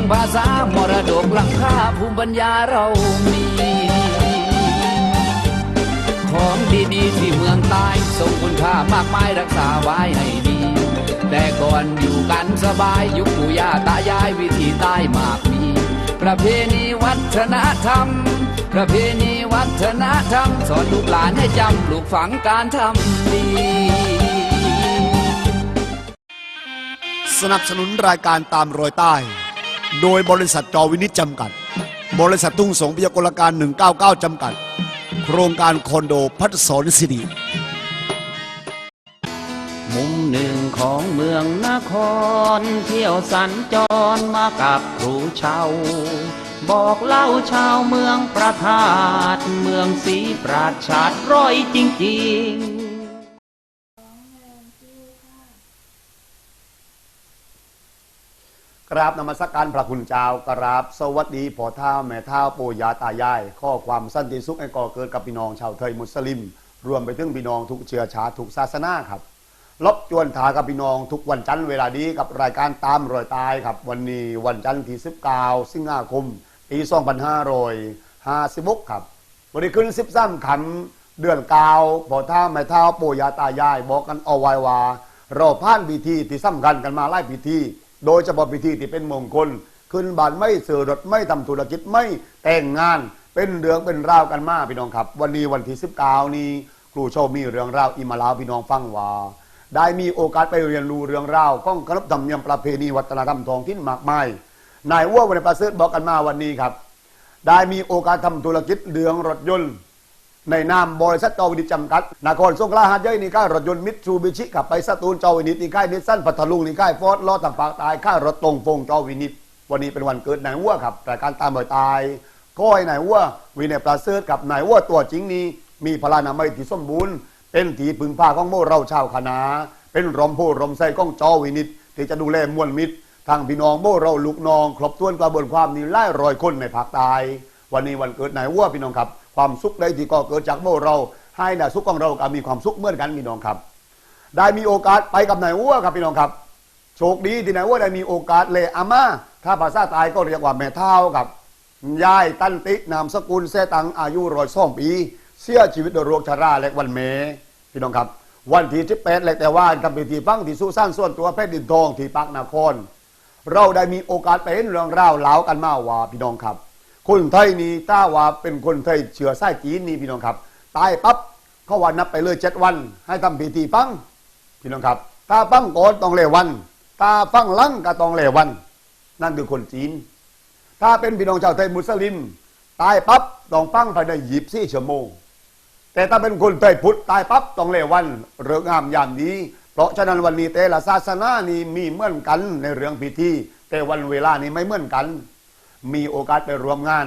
งภาษามรดกลังค่าภูมิปัญญาเรามี ของดีๆที่เมืองใต้ทรงคุณค่ามากมายรักษาไว้ให้ดี แต่ก่อนอยู่กันสบายยุคปู่ย่าตายายวิธีใต้มากมี ประเพณีวัฒนธรรม ประเพณีวัฒนธรรม สอนลูกหลานให้จำปลูกฝังการทำดีสนับสนุนรายการตามรอยใต้ โดยบริษัทจอวินิจจำกัด บริษัททุ่งสงพยากรการ 199 จำกัด โครงการคอนโดพัฒสอนสิริมุมหนึ่งของเมืองนคร เที่ยวสัญจรมากับครูเชาบอกเล่าชาวเมืองประทาดเมืองศรีปราชาดร้อยจริง ๆ กราบนมัสการพระคุณเจ้ากราบสวัสดีพ่อเท้าแม่เท้าปู่ย่าตายาย ข้อความสันติสุขให้ก่อเกิดกับพี่น้องชาวไทยมุสลิม รวมไปถึงพี่น้องทุกเชื้อชาติทุกศาสนาครับลบจวนถากับพี่น้องทุกวันจันทร์เวลาดีกับรายการตามรอยตายครับ วันนี้วันจันทร์ที่19สิงหาคมปี2556ครับวันนี้ขึ้น13คำเดือนเกาวพ่อเท้าแม่เท้าปู่ย่าตายาย บอกกันเอาไว้ว่าเราผ่านพิธีที่สำคัญกันมาหลายพิธี โดยเฉพาะพิธีที่เป็นมงคล ขึ้นบ้านไม่ซื้อรถไม่ทำธุรกิจไม่แต่งงาน เป็นเรื่องเป็นราวกันมาพี่น้องครับ วันนี้วันที่19นี้ครูโชว์มีเรื่องราวอิมาลาวพี่น้องฟังว่า ได้มีโอกาสไปเรียนรู้เรื่องราวของขนบธรรมเนียมประเพณีวัฒนธรรมท้องถิ่นมากมายนายว่าวันนี้ประเสริฐบอกกันมาวันนี้ครับ ได้มีโอกาสทำธุรกิจเรื่องรถยนต์ ในนามบริษัทจอวินิจจำกัดนครสงขลาหาดใหญ่นี่ค่ายรถยนต์มิตซูบิชิขับไปสตูลจอวินิจนี่ค่ายนิสสันพัทลุงนี่ค่ายฟอร์ดล้อต่างปากตายค่ายรถตรงฟงจอวินิจวันนี้เป็นวันเกิดนายวัวครับแต่การตามบ่อยตายก็ให้นายวัววีเนยปลาเซิร์กับนายวัวตัวจริงนี้ มีพลานามัยที่สมบูรณ์ เป็นทีพึงพาของโมเราชาวคณะเป็นรอมโพรมไส้ของจอวินิจที่จะดูแลมวลมิตรทางพี่น้องโมเราลูกน้องครบถ้วนกระบวนความนี้ไล่รอยคนในภาคใต้วันนี้วันเกิดนายวัวพี่น้องครับ ความสุขใดที่ก็เกิดจากโมเรา ให้นะสุขของเราก็มีความสุขเหมือนกันพี่น้องครับ ได้มีโอกาสไปกับนายวัวครับพี่น้องครับโชคดีที่นายวัวได้มีโอกาสเลอาม่าถ้าภาษาตายก็เรียกว่าแม่เท้ากับยายตันตินามสกุลเสตังอายุร้อยสองปี เสียชีวิตโดยโรคชราและวันเมพี่น้องครับ วันที่ที่แปดและแต่ว่าทำพิธีฟังที่สุสานส่วนตัวแพทย์ดินทองที่ปักนคร เราได้มีโอกาสไปเห็นเรื่องราวเล่ากันมาว่าพี่น้องครับ คนไทยนี่ถ้าว่าเป็นคนไทยเชื้อสายจีนนี่พี่น้องครับ ตายปั๊บเขาว่านับไปเลยเจ็ดวัน ให้ทำพิธีฟังพี่น้องครับถ้าฟังก่อนต้องเลวันถ้าฟังลังก็ต้องเลวัน นั่นคือคนจีน ถ้าเป็นพี่น้องชาวไทยมุสลิม ตายปั๊บต้องฟังภายในยีบสี่ชั่วโมง แต่ถ้าเป็นคนไทยพุทธตายปั๊บต้องเลวันเรื่องงามยามดีเพราะฉะนั้นวันนี้แต่ละศาสนานี่มีเหมือนกันในเรื่องพิธี แต่วันเวลานี้ไม่เหมือนกัน มีโอกาสไปร่วมงาน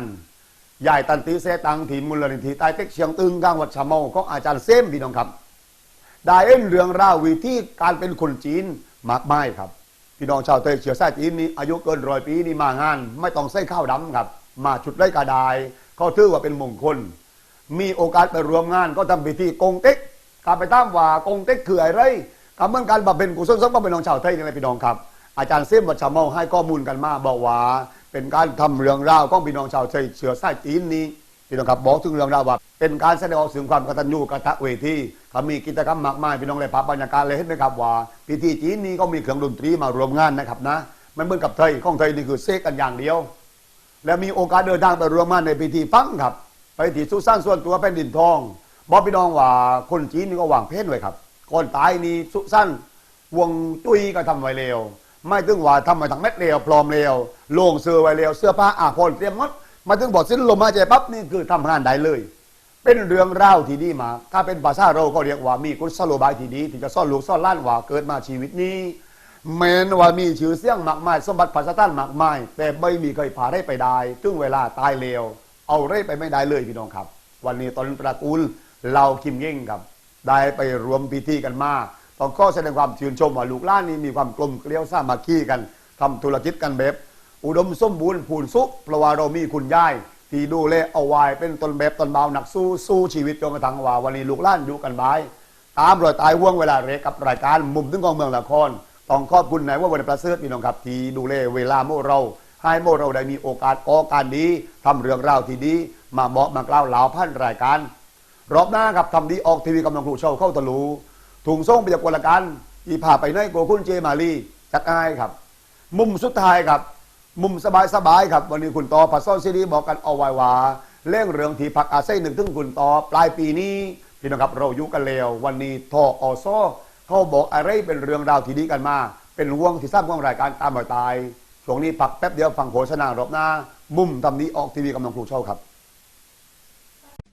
ยายตันติเสตังทีมูลนิธิใต้เต็กเชียงตึงกลางวัดชะเมาของอาจารย์เซมพี่น้องครับ ได้เอ็นเรื่องราววิธีการเป็นคนจีนมากมายครับ พี่น้องชาวไทยเชื้อสายจีนนี่อายุเกินร้อยปีนี่มางาน ไม่ต้องใส่ข้าวดำครับ มาชุดไร่กระดายเขาถือว่าเป็นมงคล มีโอกาสไปรวมงานก็ทำพิธีกงเต็กการไปตามว่ากงเต็กคืออะไรกับเมื่อการบำเพ็ญกุศลสักว่าเป็นน้องชาวไทยนี่แหละพี่น้องครับ อาจารย์เซมวัดชะเมาให้ข้อมูลกันมาบอกว่า เป็นการทำเรื่องราวของพี่น้องชาวไทยเชื้อสายจีนนี้พี่น้องครับบอกถึงเรื่องราวว่า เป็นการแสดงออกถึงความกตัญญูกตเวทีเขามีกิจกรรมมากมายพี่น้องเลยภาพบรรยากาศเลยเห็นไหมครับว่าพิธีจีนนี้ก็มีเครื่องดนตรีมารวมงานนะครับนะ มันเหมือนกับไทยของไทยนี่คือเซกกันอย่างเดียว และมีโอกาสเดินทางไปรวมงานในพิธีฟังครับ ไปที่สุสานส่วนตัวแผ่นดินทองบอกพี่น้องว่าคนจีนนี่ก็วางเพศไว้ครับก่อนตายนี่สุสานวงจุยก็ทำไว้เร็ว ไม่ถึงว่าทำมาทางเม็ดเร็วปลอมเร็วโล่งเสื้อไว้เร็วเสื้อผ้าอาภรณ์เตรียมหมดมาถึงบอกสิ้นลมหายใจปั๊บนี่คือทำงานได้เลย เป็นเรื่องราที่ดีมา ถ้าเป็นภาษาเราก็เรียกว่ามีกุศโลบายที่ดีที่จะซ่อนลูกซ่อนล้านว่าเกิดมาชีวิตนี้แม้นว่ามีชื่อเสียงมากมายสมบัติภาษาท่านมากมายแต่ไม่มีใครพาได้ไปได้ถึงเวลาตายเร็วเอาเร่ไปไม่ได้เลยพี่น้องครับ วันนี้ตอนตระกูลเราคิมเย่งครับ ได้ไปรวมพิธีกันมา ต้องข้อแสดงความชื่นชมว่าลูกหล้านนี้มีความกลมเกลียวสามัคคีกันทำธุรกิจกันแบบ อุดมสมบูรณ์ผูนสุขเพราะว่าเรามีคุณยายที่ดูแลเอาไว้เป็นต้นแบบต้นเบาหนักสู้สู้ชีวิตจนกระทั่งว่าวันนี้ลูกหล้านอยู่กันบายตามรอยตายห่วงเวลาเรกกับรายการมุมถึงกองเมืองละครต้องขอบคุณนายว่าวันประเสริฐพี่น้องครับที่ดูแลเวลาโมเราให้โมเราได้มีโอกาสออกการดีทำเรื่องราวที่ดีมาบอกมากล่าวเหล่าพันรายการรอบหน้าครับทำดีออกทีวีกำลังครูเช่าเข้าตะลู ถุงส่งไปจากกวลการอีพาไปในโกคุณเจมาลีจัดอายครับ มุมสุดท้ายครับ มุมสบายๆครับ วันนี้คุณต่อพัสซอนซีดีบอกกันเอาไว้ว่าเรื่องเรื่องที่พักอาศัยหนึ่งถึงคุณต่อปลายปีนี้พี่น้องครับเราอยู่กันแล้ววันนี้ทออซอเขาบอกอะไรเป็นเรื่องราวที่ดีกันมา เป็นห่วงที่ทราบของรายการตามรอยตายช่วงนี้พักแป๊บเดียวฟังโฆษณารอบหน้า มุมทำนี้ออกทีวีกำลังครูเช่าครับ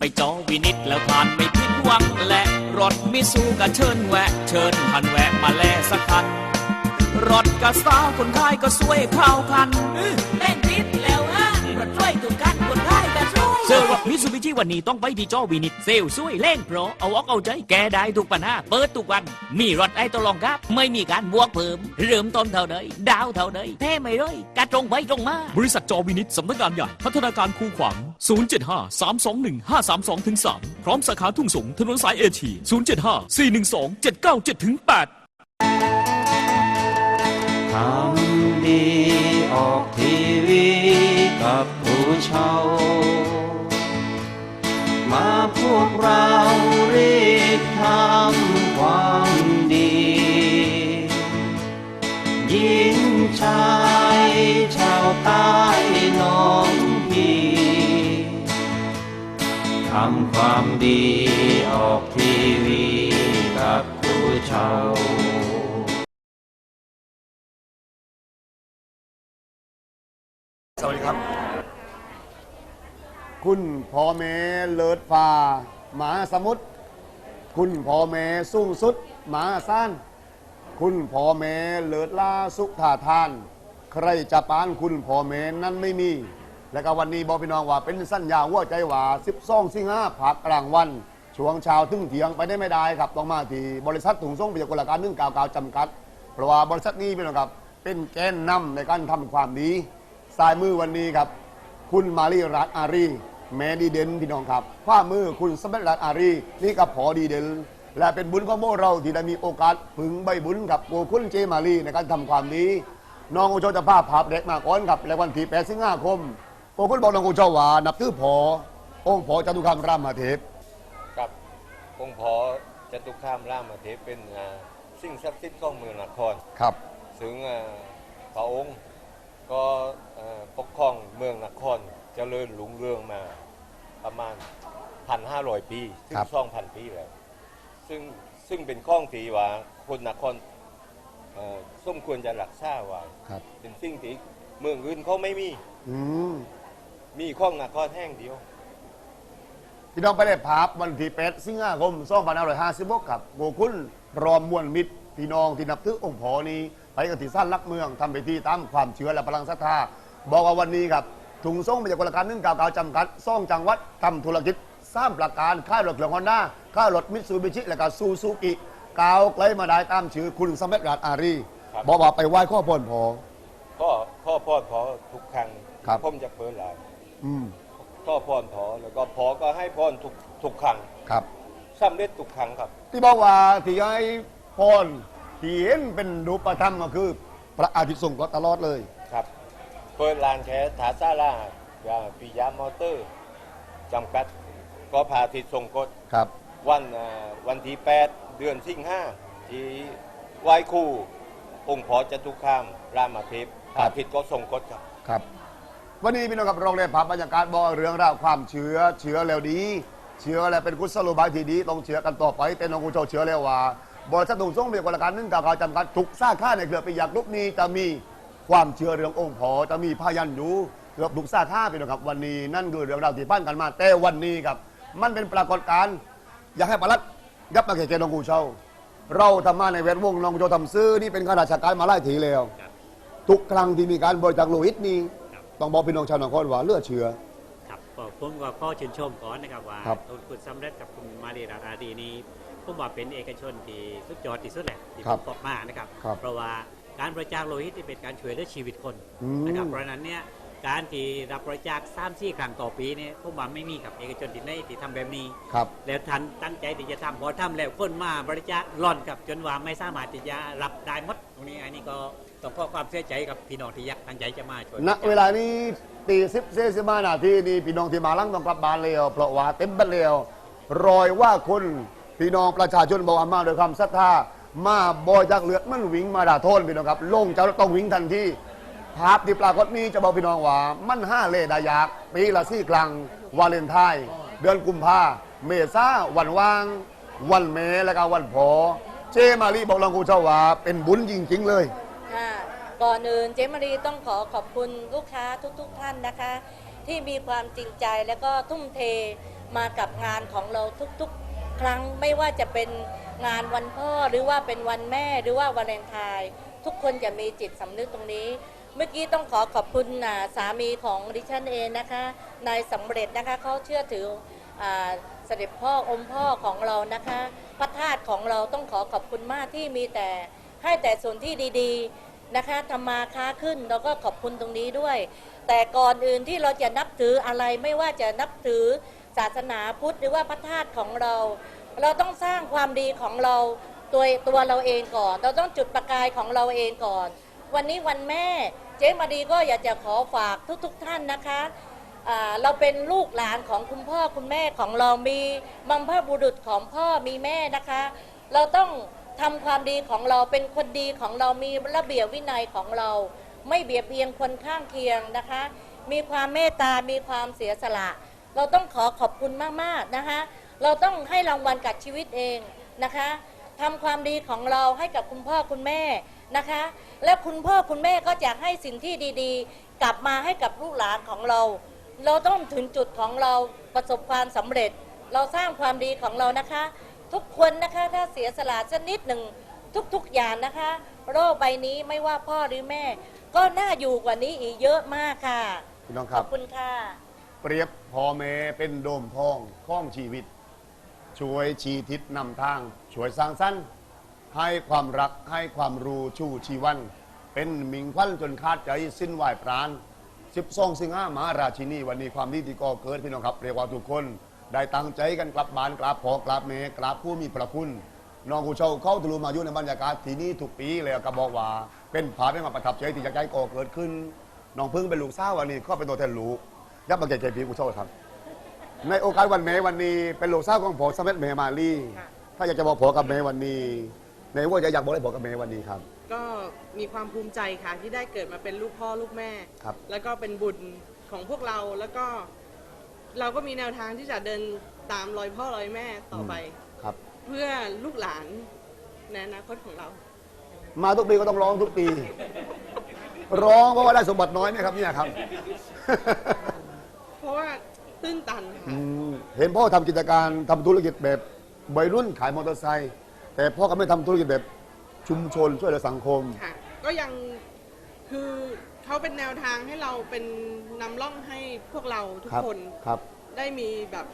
ไปจองวินิตแล้วผ่านไม่ผิดหวังและรถมิสูก็เชิญแวะ เชิญพันแวะมาแลสักคันรถกระสาวคนไทยก็สวยเข้าคันเล่น ก็ช่วยเซอร์รถมิสูบิชิวันนี้ต้องไปที่จอวินิตเซลลสวยเล่นเพราะเอาอกเอาใจแกได้ทุกปัญหาเปิดทุกวัน มีรถไอ้ตวลองครับ ไม่มีการบวกเพิ่ม เริ่มต้นเท่าใดดาวเท่าใดแท้ไม่เลยกระตรงไปตรงมา บริษัทจอวินิตสำนักงานใหญ่ พัฒนาการคูขวาง 075 321 532ถึง3พร้อมสาขาทุ่งสงถนนสายเอเชีย075 412 797ถึง8ทำดีออกทีวีกับผู้เช่า มาพวกเรารีบทำความดี ยิงชายชาวใต้น้องพี่ทำความดีออกทีวีกับผู้เช่าว พ่อแม่เลิศฟ้าหมาสมุทรคุณพ่อแม่สูงสุดหมาซ่านคุณพ่อแม่เลิศล่าสุขท่าทาน ใครจะปานคุณพ่อแม่นั้นไม่มี และก็วันนี้บอกพี่น้องว่าเป็นสัญญาหัวใจว่า12สิงหาผักกลางวันช่วงเช้าถึงเที่ยงไปได้ไม่ได้ครับต้องมาที่บริษัทถุงส่งปิยกุลการนึ่งกาวกาวจำกัด เพราะว่าบริษัทนี้พี่น้องครับเป็นแกนนำในการทำความดีสายมือวันนี้ครับ คุณมารีรัตอารี แม่ดีเด่นพี่น้องครับขว้ามือคุณสมบัติรัตน์อารี นี่กับพอดีเด่นและเป็นบุญของพวกเราที่ได้มีโอกาสพึงใบบุญกับโกคุณเจมารีในการทำความดีน้องโอโจจะพาภาพเด็กมาก่อนครับในวันที่8สิงหาคมโกคุณบอกน้องโอโจว่านับถือพอองค์พอจตุคามรามเทพกับองค์พอจตุคามรามเทพเป็นอ่าสิ่งศักดิ์สิทธิ์ของเมืองนครครับซึ่งอ่าพระองค์ก็อ่าปกครองเมืองนครเจริญรุ่งเรืองมา ประมาณ 1,500 ปีถึครังบ2,000ปีแล้ว ซึ่งซึ่งเป็นข้องที่ว่าคนนครเอ่อสมควรจะรักษาไว้ครับเป็นสิ่งที่เมืองอื่นเขาไม่มีอืมมีข้องนครแห่งเดียว พี่น้องไปได้ภาพวันที่8สิงหาคม2556ครับโกคุณพร้อมมวลมิตรพี่น้องที่นับถือองค์พอนี้ ไปกันที่สั้นลักเมืองทำไปที่ตามความเชื่อและพลังศรัทธาบอกว่าวันนี้ครับ ถุงส่งมาจากกลการนึ่งกาวกาวจำกัดซ่องจังหวัดทำธุรกิจสร้างประการค่ายรถเครื่องฮอนด้าค่ายรถมิตซูบิชิและก็ซูซูกิกาวไกลมาได้ตามชื่อคุณสมัติรัตน์อารีครับ บอกว่าไปไหว้ข้อพรพอข้อข้อพอดพอทุกครั้งครับ ผมจะเปิดหลานอืมข้อพรพอแล้วก็พอก็ให้พรทุกทุกครั้งครับ สำเร็จทุกครั้งครับ ที่บอกว่าที่ให้พรที่เห็นเป็นรูปธรรมก็คือ พระอาทิตย์ทรงก็ตลอดเลย ครับ เปิดลานแค่ถาซาลาอย่าปิยามอเตอร์จำกัดก็พาทิตย์ทรงกฎครับ วันอ่าวันที่ 8 เดือนสิงหาที่ไหว้ครูองค์พอจตุคามรามเทพพาทิตย์ก็ทรงกฎครับครับ วันนี้พี่น้องกับโรงเรียนภาพบรรยากาศบอกเรื่องราวความเชื่อเชื่อแล้วดี เชื่อแล้วเป็นกุศโลบายที่ดีต้องเชื่อกันต่อไปแต่น้องกูโจเชื่อแล้วว่าบริษัทตุงส่งเบียกวการนึ่งกาวกาวจำกัดทุกสาขาในเครือปิยากลุกนี้จะมี ความเชื่อเรื่ององค์พอจะมีพยันอยู่เกือบทุกสาขาพี่น้องครับวันนี้นั่นคือเรื่องราวที่พันกันมา แต่วันนี้ครับ มันเป็นปรากฏการณ์อยากให้ปลัดยับมาแก่แกน้องกูเช่า เราทำมาในแวดวงน้องโจทำซื้อนี่เป็นข้าราชการมาไล่ทีแล้ว ทุกครั้งที่มีการบริจาคโลหิตนี่ต้องบอกพี่น้องชาวนครว่าเลือดเชื้อ ครับก็ผมก็ข้อชื่นชมก่อนนะครับว่าครับคุณสำเร็จกับคุณมารีรัตน์อาดีนี้ผมว่าเป็นเอกชนที่สุดยอดที่สุดแหละที่คผรับมตบมานะครับ ครับเพราะว่า การบริจาคโลหิตนี่เป็นการช่วยเหลือชีวิตคนอืมนะครับเพราะฉะนั้นเนี่ยการที่รับบริจาค3ามสี่ครั้งต่อปีเนี่ยผมว่าไม่มีกับเอกชนที่ไหนที่ทำแบบนี้ ครับ แล้วท่านตั้งใจที่จะทำพอทำแล้วคนมาบริจาคหล่อนกับจนว่าไม่สามารถที่จะรับได้หมดตรงนี้อันนี้ก็ต้องขอความเสียใจกับพี่น้องที่อยากตั้งใจจะมาช่วยณเวลานี้ตีสิบเซสิมานาทีนี่พี่น้องที่มาลังต้องกลับบ้านเร็วเพราะว่าเต็มบ้านเร็วรอยว่าคนพี่น้องประชาชนบอกว่ามาด้วยความศรัทธา มาบอยจากเลือดมันวิ่งมาด่าโทษพี่น้องครับลงจาต้องวิ่งทันทีภาพที่ปรากฏนี้จะบอกพี่น้องว่า มันห้าเลดายากปีละสี่ครั้งวาเลนไทน์เดือนกุมภาเมษาวันว่าง วันเมและก็วันพอเจมารีบอกลังกูเจ้าว่าเป็นบุญจริงๆเลยค่ะก่อนอื่นเจมารีต้องขอขอบคุณลูกค้าทุกๆทท่านนะคะ ที่มีความจริงใจและก็ทุ่มเทมากับงานของเราทุกๆ ครั้งไม่ว่าจะเป็น งานวันพ่อหรือว่าเป็นวันแม่หรือว่าวาเลนไทน์ทุกคนจะมีจิตสำนึกตรงนี้ เมื่อกี้ต้องขอขอบคุณสามีของดิฉันเองนะคะนายสำเร็จนะคะเขาเชื่อถือเสด็จพ่ออมพ่อของเรานะคะพระธาตุของเราต้องขอขอบคุณมากที่มีแต่ให้แต่ส่วนที่ดีๆนะคะทำมาค้าขึ้นเราก็ขอบคุณตรงนี้ด้วย แต่ก่อนอื่นที่เราจะนับถืออะไรไม่ว่าจะนับถือศาสนาพุทธหรือว่าพระธาตุของเรา เราต้องสร้างความดีของเราตัวตัวเราเองก่อน เราต้องจุดประกายของเราเองก่อน วันนี้วันแม่ เจ๊มาดีก็อยากจะขอฝากทุกๆทท่านนะคะอ่าเราเป็นลูกหลานของคุณพ่อคุณแม่ของเรา มีบัมพบุรุษของพ่อมีแม่นะคะ เราต้องทำความดีของเราเป็นคนดีของเรามีระเบียบวินัยของเรา ไม่เบียดเบียนคนข้างเคียงนะคะ มีความเมตตา มีความเสียสละ เราต้องขอขอบคุณมากๆนะคะ เราต้องให้รางวัลกับชีวิตเองนะคะทำความดีของเราให้กับคุณพ่อคุณแม่นะคะ และคุณพ่อคุณแม่ก็จะให้สิ่งที่ดีๆ กลับมาให้กับลูกหลานของเรา เราต้องถึงจุดของเราประสบความสำเร็จ เราสร้างความดีของเรานะคะ ทุกคนนะคะถ้าเสียสละสักนิดหนึ่งทุกๆอย่างนะคะ โรคใบนี้ไม่ว่าพ่อหรือแม่ ก็น่าอยู่กว่านี้อีกเยอะมากค่ะพี่น้องคขรัอบบคุณค่ะ เปรียบพ่อแม่เป็นโดมทองข้องชีวิต ช่วยชี้ทิศนำทาง ช่วยสร้างสรรค์ให้ความรักให้ความรู้ชูชีวัน เป็นมิงควันจนคาดใจสิ้นไหวปราณสิบสองสิงหามาราชินีวันนี้ความดีที่ก่อเกิดพี่น้องครับ เรียกว่าทุกคน ได้ตั้งใจกันกลับบ้านกราบพอกราบแม่กราบผู้มีพระคุณน้องกูเชาเข้าทะลุมาอยู่ในบรรยากาศที่นี่ทุกปีเลยก็บอกว่า เป็นภาพที่มาประทับใจที่จะใจก่อเกิดขึ้นน้องพึ่งเป็นลูกสาววันนี้ก็เป็นตัวแทนลูกยับมาแก่ใจพี่กูเชาครับ ในโอกาสวันแม่วันนี้ เป็นลูกสาวของผมสมเด็จแม่มาลีถ้าอยากจะบอกผัวกับแม่วันนี้ ในว่าจะอยากบอกอะไรบอกกับแม่วันนี้ครับ ก็มีความภูมิใจค่ะที่ได้เกิดมาเป็นลูกพ่อลูกแม่ ครับ แล้วก็เป็นบุญของพวกเราแล้วก็เราก็มีแนวทางที่จะเดินตามรอยพ่อรอยแม่ต่อไป ครับ เพื่อลูกหลานในอนาคตของเรา มาทุกปีก็ต้องร้องทุกปี ร้องเพราะว่าได้สมบัติน้อยไหมครับเนี่ยครับ เพราะว่า ตื้นตันอืค่ะมเห็นพ่อทำกิจการทำธุรกิจแบบวัยรุ่นขายมอเตอร์ไซค์แต่พ่อก็ไม่ทำธุรกิจแบบชุมชนช่วยเหลือสังคม ค่ะ ก็ยังคือเขาเป็นแนวทางให้เราเป็นนำร่องให้พวกเราทุกครับคน ครับ ได้มีแบบ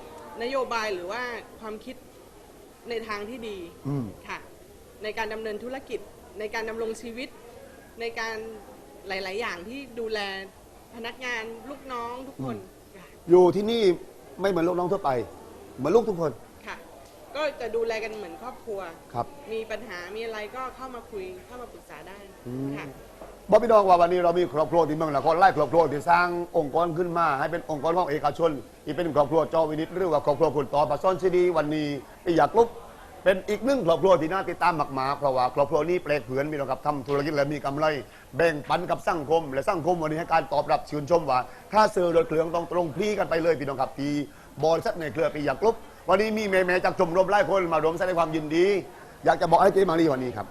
นโยบายหรือว่าความคิดในทางที่ดีอืม ค่ะ ในการดำเนินธุรกิจ ในการดำรงชีวิต ในการหลาย ๆ อย่างที่ดูแลพนักงานลูกน้องทุกคนค่ะ อยู่ที่นี่ไม่เหมือนลูกน้องทั่วไป เหมือนลูกทุกคนค่ะ ก็จะดูแลกันเหมือนครอบครัว ครับ มีปัญหามีอะไรก็เข้ามาคุยเข้ามาปรึกษาได้อืม ค่ะ บอกพี่น้องว่าวันนี้เรามีครอบครัวที่เมืองนครไล่ครอบครัวที่สร้างองค์กรขึ้นมา ให้เป็นองค์กรของเอกชนที่เป็นครอบครัวจอวินิตหรือว่าครอบครัวคุณต่อประซ่อนซีดีวันนี้ปีอยากลุก เป็นอีกหนึ่งครอบครัวที่น่าติดตามมากๆเพราะว่าครอบครัวนี้แปลกเผือนมีนะครับทำธุรกิจและมีกำไรแบ่งปันกับสังคม และสังคมวันนี้ให้การตอบรับชื่นชมว่า ถ้าซื้อรถเครื่องต้องตรงพลีกันไปเลยพี่น้องครับที่บริษัทในเครือปีอยากลุกวันนี้มีแม่ๆจากชมรมหลายคนมารวมแสดงความยินดี อยากจะบอกให้เจ๊มารีวันนี้ครับ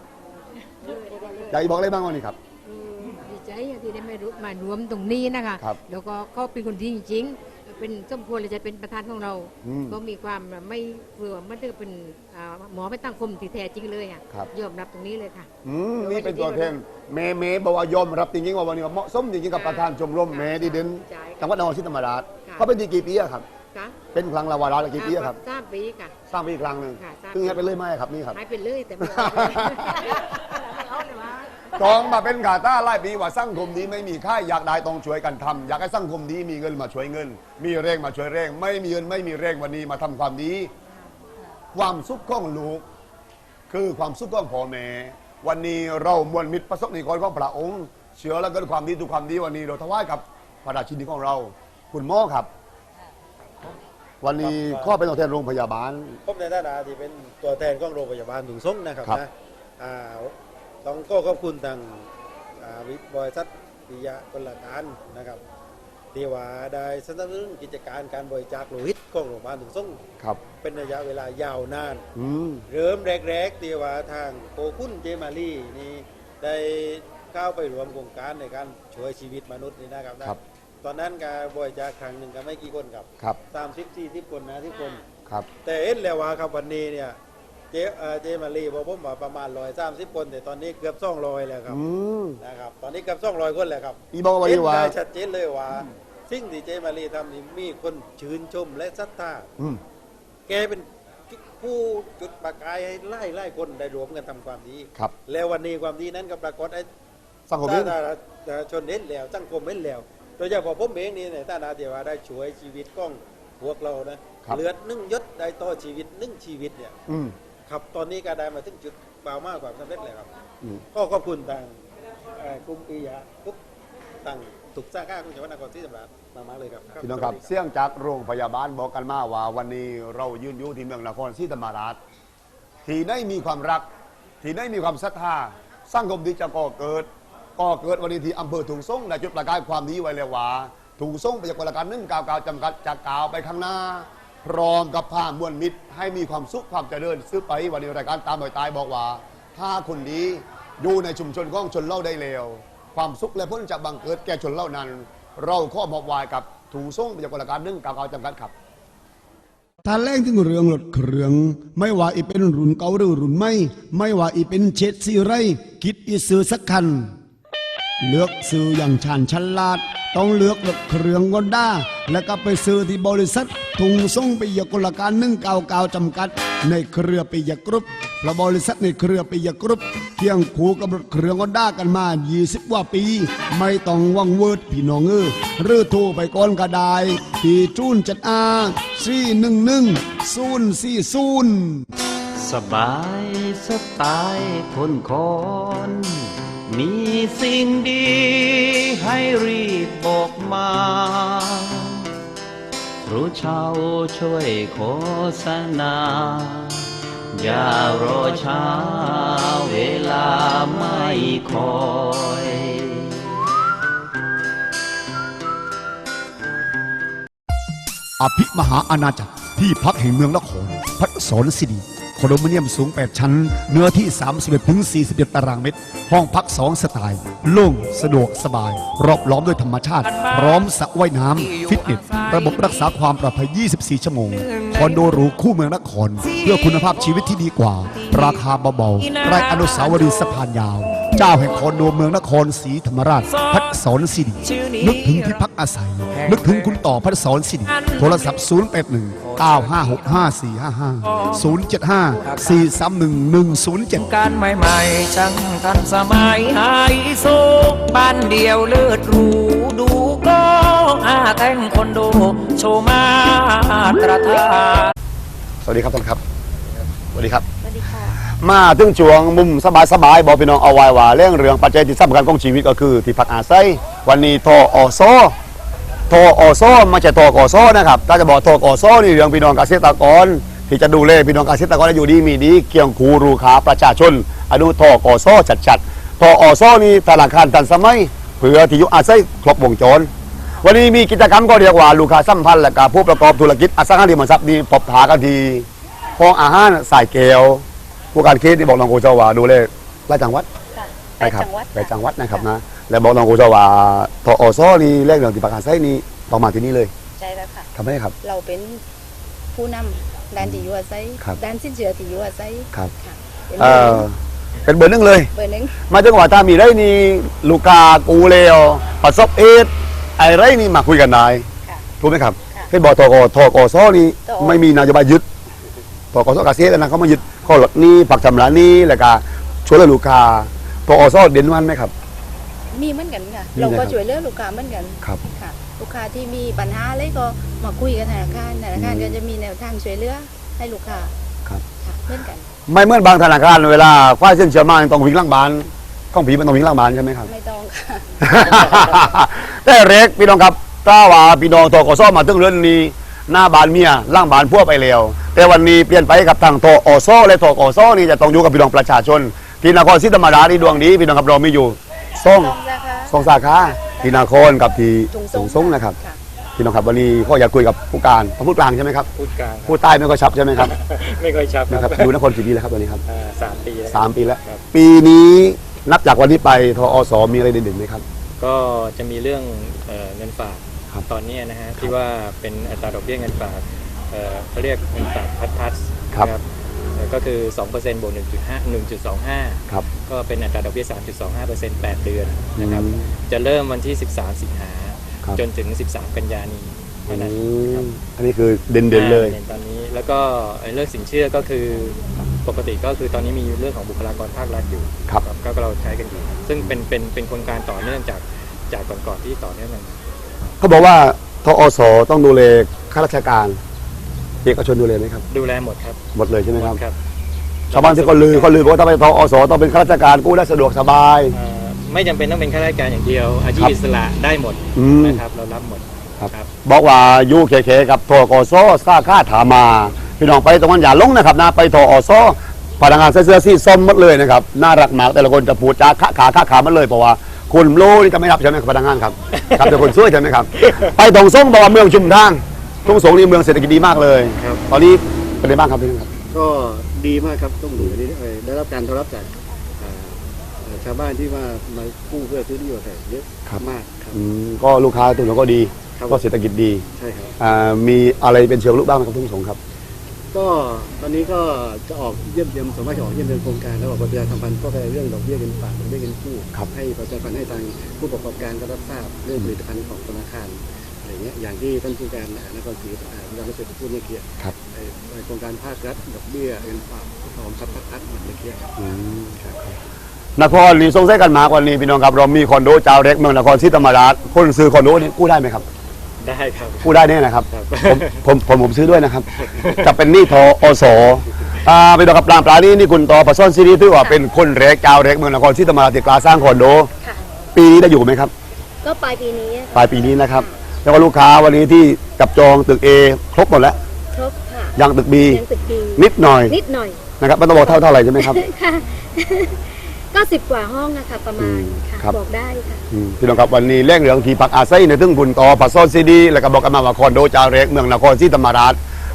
อยากจะบอกอะไรบ้างวันนี้ครับดีใจอะที่ได้มารวมมารวมตรงนี้นะคะครับแล้วก็เขาเป็นคนที่จริงๆ เป็นสมควรเลยจะเป็นประธานของเรา อืมก็มีความไม่เผื่อมันจะเป็นอ่าหมอไม่ตั้งคมที่แท้จริงเลยอะครับ ยอมรับตรงนี้เลยค่ะ อืมนี่เป็นตัวแทนเมเมบอกว่ายอมรับจริงๆว่าวันนี้ว่าเหมาะสมจริงๆกับประธานชมรมเมดีเด่นใช่จังหวัดนครศรีธรรมราชค่ะ เขาเป็นที่กี่ปีอะครับ ค่ะเป็นครั้งละวาระละกี่ปีอะครับทราบปีค่ะ สร้างปีครั้งหนึ่งค่ะสร้าง ซึ่งให้ไปเรื่อยไหมครับนี่ครับ หายไปเลยแต่ไม่เอาเอาเลยว่าไป ต้องมาเป็นกาต้าไล่ปีว่าสังคมนี้ไม่มีค่ายอยากได้ต้องช่วยกันทำอยากให้สังคมนี้มีเงินมาช่วยเงิน มีแรงมาช่วยแรง ไม่มีเงินไม่มีแรงวันนี้มาทำความดี ความสุขของลูก คือความสุขของพ่อแม่วันนี้เรามวลมิตรประสบนิกรของพระองค์เชื่อแล้วก็ด้วยความดีทุกความดีวันนี้เราถวายกับพระราชินีของเรา คุณหมอครับ วันนี้ข้อเป็นตัวแทนโรงพยาบาล ผมในฐานะที่เป็นตัวแทนของโรงพยาบาลถุงส่งนะครับครับ นะอ่า ต้องก็ขอบคุณทางอ่าวิบริษัทปิยะกลการนะครับที่ว่าได้สนับสนุนกิจการการบริจาคโลหิตของโรงพยาบาลถุงส่งครับเป็นระยะเวลายาวนานอืมเริ่มแรกๆที่ว่าทางโกคุณเจมารีนี่ได้เข้าไปรวมโครงการในการช่วยชีวิตมนุษย์นี่นะครับนะครับ ตอนนั้นการบริจาคครั้งหนึ่งก็ไม่กี่คนครับครับสามสิบสี่สิบคนนะที่คนครับ แต่เห็นแล้วว่าครับวันนี้เนี่ย เจเอ่อเจมารีบอกผมว่าประมาณร้อยสามสิบคน แต่ตอนนี้เกือบสองร้อยแล้วครับอืม นะครับ ตอนนี้เกือบสองร้อยคนแล้วครับอีบอกว่าเห็นว่าได้ชัดเจนเลยว่า สิ่งที่เจมารีทำนี่มีคนชื่นชมและศรัทธา อืม แกเป็นผู้จุดประกายให้ไล่ไล่คนได้รวมกันทำความดีครับ แล้ววันนี้ความดีนั้นก็ปรากฏให้สังคมถ้านี้ถ้าถ้าชนเห็นแล้วสังคมเห็นแล้วโดยเฉพาะผมเองนี่ในฐานะที่ว่าได้ช่วยชีวิตของพวกเรานะครับ เลือดนึ่งยศได้ต่อชีวิตนึ่งชีวิตเนี่ย อืม ครับตอนนี้ก็ได้มาถึงจุดเบามากกว่าสำเร็จแล้วครับ อืม ก็ขอบคุณทางเอ่อกลุ่มปียะทุกต่างถูกสร้างก้าของจังหวัดนครศรีธรรมราชมากๆเลยครับ พี่น้องครับสวัสดีเสียงจากโรงพยาบาลบอกกันมาว่าวันนี้เรายืนอยู่ที่เมืองนครศรีธรรมราชที่ได้มีความรัก ที่ได้มีความศรัทธาสร้างคมดีจะก่อเกิดก่อเกิดวันนี้ที่อำเภอถุงส่งได้จุดประกายความดีไว้แล้วว่าถุงส่งไปจากกลการนึ่งกาวกาวจำกัดจากกาวไปข้างหน้า พร้อมกับผ้ามวลมิตร ให้มีความสุขความเจริญ ซื้อไปวันนี้รายการตามหน่อยตายบอกว่าถ้าคนดีอยู่ในชุมชนของชนเล่าได้เลวความสุขและพ้นจะบังเกิดแก่ชนเล่านั้น เราข้อมอบวายกับถูส่งไปจากกลการนึ่งกาวกาจำกัดครับถ้าแรงถึงเรื่องรถเครื่อง ไม่ว่าอีเป็นรุ่นเก่าหรือรุ่นใหม่ ไม่ว่าอีเป็นเช็ดซีไรคิดอีซื้อสักคัน เลือกซื้ออย่างชาญฉลาด ต้องเลือกรถเครื่องกอนด้าแล้วก็ไปซื้อที่บริษัทถุงส่งปิยกลการนึ่งเกาเกาจำกัด ในเครือปิยกรุ๊ปเพระบริษัทในเครือปิยกรุ๊ปเที่ยงคู่กับรถเครื่องกอนด้ากันมา 20 กว่าปี ไม่ต้องวังเวิร์ดพี่น้องเออหรือโทรไปก่อนก็ได้ที่จูนจัดอาสี่หนึ่งหนึ่งศูนย์สี่ศูนย์สบายสไตล์คนคอน มีสิ่งดีให้รีบบอกมา รู้เช่าช่วยโฆษณา อย่ารอช้าเวลาไม่คอยอภิมหาอาณาจักรที่พักแห่งเมืองนครพัดสอนสิริ คอนโดมิเนียมสูง 8 ชั้น เนื้อที่ 31ถึง41 ตารางเมตร ห้องพัก 2 สไตล์ โล่ง สะดวกสบาย รอบล้อมด้วยธรรมชาติ พร้อมสระว่ายน้ำ ฟิตเนส ระบบรักษาความปลอดภัย 24 ชั่วโมง คอนโดหรูคู่เมืองนคร เพื่อคุณภาพชีวิตที่ดีกว่า ราคาเบาๆไร้อนุสาวรีย์สะพานยาว เจ้าแห่งคอนโดเมืองนครศรีธรรมราชพัดสอนสิรินึกถึงที่พักอาศัย นึกถึงคุณต่อพัดสอนสิริโทรศัพท์ 081 956 5455 075 431 107 การใหม่ๆช่างทันสมัยไฮโซบ้านเดียวเลิศหรูดูก็อาแต่งคอนโดโชว์มาตรฐานสวัสดีครับท่านครับ สวัสดีครับ สวัสดีค่ะ มาถึงช่วงมุมสบายสบายบอกพี่น้องเอาไว้ว่าเรื่องเรื่องปัจจัยที่สำคัญของชีวิตก็คือที่พักอาศัยวันนี้ทออโซทออโซไม่ใช่ทอกอโซนะครับถ้าจะบอกทอกอโซนี่เรื่องพี่น้องเกษตรกร ที่จะดูแลพี่น้องเกษตรกรอยู่ดีมีดีเกี่ยงคูรูขาประชาชนอนุทอกอโซจัดๆทออโซนี่ธนาคารทันสมัยเพื่อที่อยู่อาศัยครบวงจรวันนี้มีกิจกรรมก็เรียกว่าลูกค้าสัมพันธ์และกับผู้ประกอบธุรกิจอสังหาริมทรัพย์นี่พบหากันทีห้องอาหารสายเกล ผู้การคิดที่บอกน้องโกเจาว่าดูแลรายจังหวัดค่ะใช่ครับจังหวัดไปจังหวัดนะครับนะและบอกน้องโกเจาว่าทออซอนี่เลขเรื่องที่ประกาศไส้นี่ต้องมาที่นี่เลยใช่แล้วค่ะทำไมครับ เราเป็นผู้นำด้านที่อยู่อาศัยครับ ด้านสิ้นเชื้อที่อยู่อาศัยครับค่ะเป็นเอ่อเป็นเบอร์หนึ่งเลย เบอร์หนึ่งหมายถึงว่าถ้ามีไรนี่ลูกค้ากูเลวประสบเอดไอ้ไรนี่มาคุยกันได้ค่ะ ถูกไหมครับค่ะให้บอกทอกทอกซอนี่ทอไม่มีนโยบายยึด ทอกซเกษตรนะเขามายึดข้อลดหนี้ผักชำระหนี้แล้วก็ช่วยเหลือลูกค้าตัวอสเด่นวันไหมครับ มีเหมือนกันค่ะ มีเราเลยคก็รับช่วยเหลือลูกค้าเหมือนกันครับ ค่ะ ลูกค้าที่มีปัญหาอะไรก็มาคุยกับธนาคารธนาคารอืมก็จะมีแนวทางช่วยเหลือให้ลูกค้าครับ ค่ะเหมือนกันไม่เหมือนบางธนาคารเวลาควายเส้นเชื่อมาต้องวิ่งล่างบานข้องผีมันต้องวิ่งล่างบานใช่ไหมครับ ไม่ต้องค่ะ แต่เร็กพี่น้องครับถ้าว่าพี่น้องทกสมาถึงเรื่องนี้ หน้าบานเมียล่างบานพวกไปแล้ว แต่วันนี้เปลี่ยนไปกับทางทอสและทกสนี่จะต้องอยู่กับพี่น้องประชาชน ที่นครศรีธรรมราชนี่ดวงดีพี่น้องครับเรามีอยู่สองสองสาขาที่นครกับที่ถุงถุงททรรงงนะครับพี่น้องครับวันนี้ก็อยากคุยกับผู้การพูดกลางใช่ไหมครับพูดกลางพูดใต้ไม่ก็ชับใช่ไหมครับ ไม่ค่อยชับนะครับอยู่นครกี่ปีแล้วครับตอนนี้ครับอ่าสามปีแล้วสามปีแล้วครับปีนี้นับจากวันที่ไปทอสมีอะไรเด่นๆไหมครับ ก็จะมีเรื่องเอ่อเงินฝากครับตอนเนี้ยนะฮะที่ว่าเป็นอัตราดอกเบี้ยเงินฝาก เอ่อเขาเรียกเงินฝากพัดพัดครับนะเอ่อก็คือ 2%บวก1.5 1.25 ครับ ก็เป็นอัตราดอกเบี้ย 3.25% 8 เดือนนะครับอืมจะเริ่มวันที่ 13 สิงหาครับจนถึง 13 กันยานี้เท่านั้นอืครับมอันนี้คือเด่นๆเลยอ่าตอนนี้แล้วก็เรื่องสินเชื่อก็คือปกติก็คือตอนนี้มีเรื่องของบุคลากรภาครัฐอยู่ครับก็เราใช้กันอยู่ ซึ่งเป็นเป็นเป็นโครงการต่อเนื่องจากจากก่อนๆที่ต่อเนื่องกันเขาบอกว่าทอสต้องดูแลข้าราชการ เอกชนดูแลไหมครับดูแลหมดครับหมดเลยใช่ไหมครับครับชาวบ้านที่เขาลือเขาลือบอกว่าถ้าไปทอสต้องเป็นข้าราชการกู้ได้สะดวกสบาย เอ่อไม่จำเป็นต้องเป็นข้าราชการอย่างเดียว อาชีพครับอิสระได้หมดอืม นะครับเรารับหมด ครับบอกว่าอยู่เคเคกับทกสสาขาถามา พี่น้องไปตรงนั้นอย่าลงนะครับนะไปทอสพนักงานใส่เสื้อสีส้มหมดเลยนะครับน่ารักมากแต่ละคนจะพูดจาค้าขาค้าขามันเลยเพราะว่าคุณโลนี่จะไม่รับใช่ไหมครับพนักงานครับ ครับแต่คนช่วยใช่ไหมครับ ไปตรงส่งบอกว่าเมืองชุมทาง ทุ่งสงนี่เมืองเศรษฐกิจดีมากเลย ครับ ตอนนี้เป็นไงบ้างครับพี่น้องครับ ก็ดีมากครับต้องดูอันนี้เอ่อได้รับการต้อนรับจากอ่าเอ่อชาวบ้านที่ว่ามากู้เพื่อซื้อที่อยู่อาศัยเยอะครับ มากครับ อืมก็ลูกค้าตัวเราก็ดี ครับ ก็เศรษฐกิจดีใช่ครับ อ่ามีอะไรเป็นเชิงลุกบ้างไหมครับทุ่งสงครับ ก็ตอนนี้ก็จะออกเยี่ยมเยียมสมมติจะออกเยี่ยมเยียมโครงการแล้วบอกประชาสัมพันธ์ก็ไปเรื่องดอกเบี้ยเงินฝากดอกเบี้ยเงินกู้ครับ ให้ประชาสัมพันธ์ให้ทางผู้ประกอบการก็รับทราบเรื่องผลิตภัณฑ์ของธนาคาร อะไรเงี้ยอย่างที่ท่านผู้การนครศรีอ่าผู้การเกษตรพูดเมื่อกี้ครับไอ้ไอ้โครงการภาครัฐดอกเบี้ยเงินฝากของพัฒพัฒน์เมื่อกี้ครับอืมครับนครนี่สงสัยกันมากวันนี้พี่น้องครับเรามีคอนโดเจ้าเล็กเมืองนครศรีธรรมราชคนซื้อคอนโดนี่กู้ได้ไหมครับ ได้ครับกู้ได้แน่นะครับครับผมผมผมผมซื้อด้วยนะครับ จะเป็นหนี้ทอสอ่าไปดูกับปลางปลานี่นี่คุณต่อประซ่อนซีรีส์ถือว่าเป็นคนแรกเจ้าเล็กเมืองนครศรีธรรมราชที่กล้าสร้างคอนโดค่ะปีนี้ได้อยู่ไหมครับ ก็ปลายปีนี้อะปลายปีนี้นะครับ แล้วก็ลูกค้าวันนี้ที่จับจองตึก A ครบหมดแล้วครบค่ะยังตึก B ยังตึกดีนิดหน่อยนิดหน่อยนะครับไม่ต้องบอกเท่าเท่าไหร่ใช่ไหมครับ ค่ะ ก็สิบกว่าห้องนะคะประมาอืณมค่ะครับ บอกได้ค่ะ อืมพี่น้องครับวันนี้เร่งเหลืองทีปักอาศัยในถึงบุญต่อปัสซอนซีดี แล้วก็บอกกันมาว่าคอนโดจาเรกเมืองนครศรีธรรมราช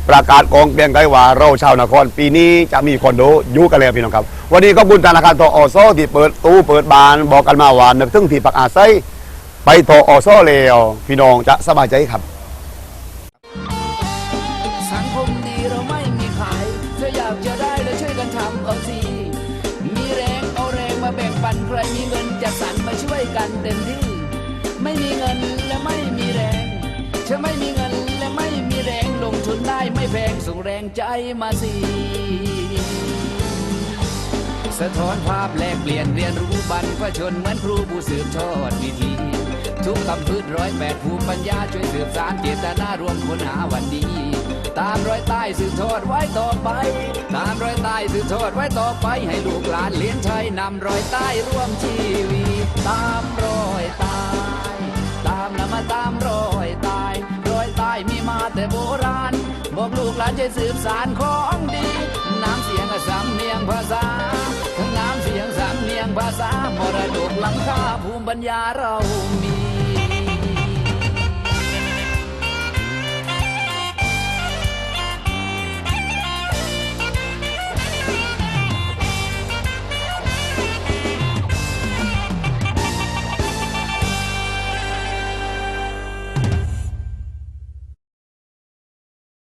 ประกาศกองเกลียงไกรว่าเราชาวนครปีนี้จะมีคอนโดอยู่กันแล้วพี่น้องครับ วันนี้ก็บุญธนาคารทออโซที่เปิดตู้เปิดบานบอกกันมาว่านึกถึงที่ปักอาศัย ไปทออโซแล้วพี่น้องจะสบายใจครับ สังคมดีเราไม่มีขายถ้าอยากจะได้เราช่วยกันทำเอาทีมีแรงเอาแรงมาแบ่งปันใครมีเงินจะสรรมาช่วยกันเต็มที่ ไม่มีเงินและไม่มีแรงฉันไม่มีเงินและไม่มีแรงลงทุนได้ไม่แพงส่งแรงใจมาสิสะท้อนภาพแลกเปลี่ยนเรียนรู้บรรพชนเหมือนครูผู้สืบทอดวิธี ทุกคำพืชร้อยแปดภูมิปัญญาช่วยสืบสารเจตนารวมคนหาวันดี ตามรอยใต้สืบทอดไว้ต่อไป ตามรอยใต้สืบทอดไว้ต่อไป ให้ลูกหลานเลี้ยงชัยนำรอยใต้ร่วมชีวีตามรอยใต้ตามนำมาตามรอยใต้รอยใต้มีมาแต่โบราณบอกลูกหลานจะสืบสารของดี น้ำเสียงสำเนียงภาษาทั้งน้ำเสียงสำเนียงภาษามรดกล้ำค่าภูมิปัญญาเรามี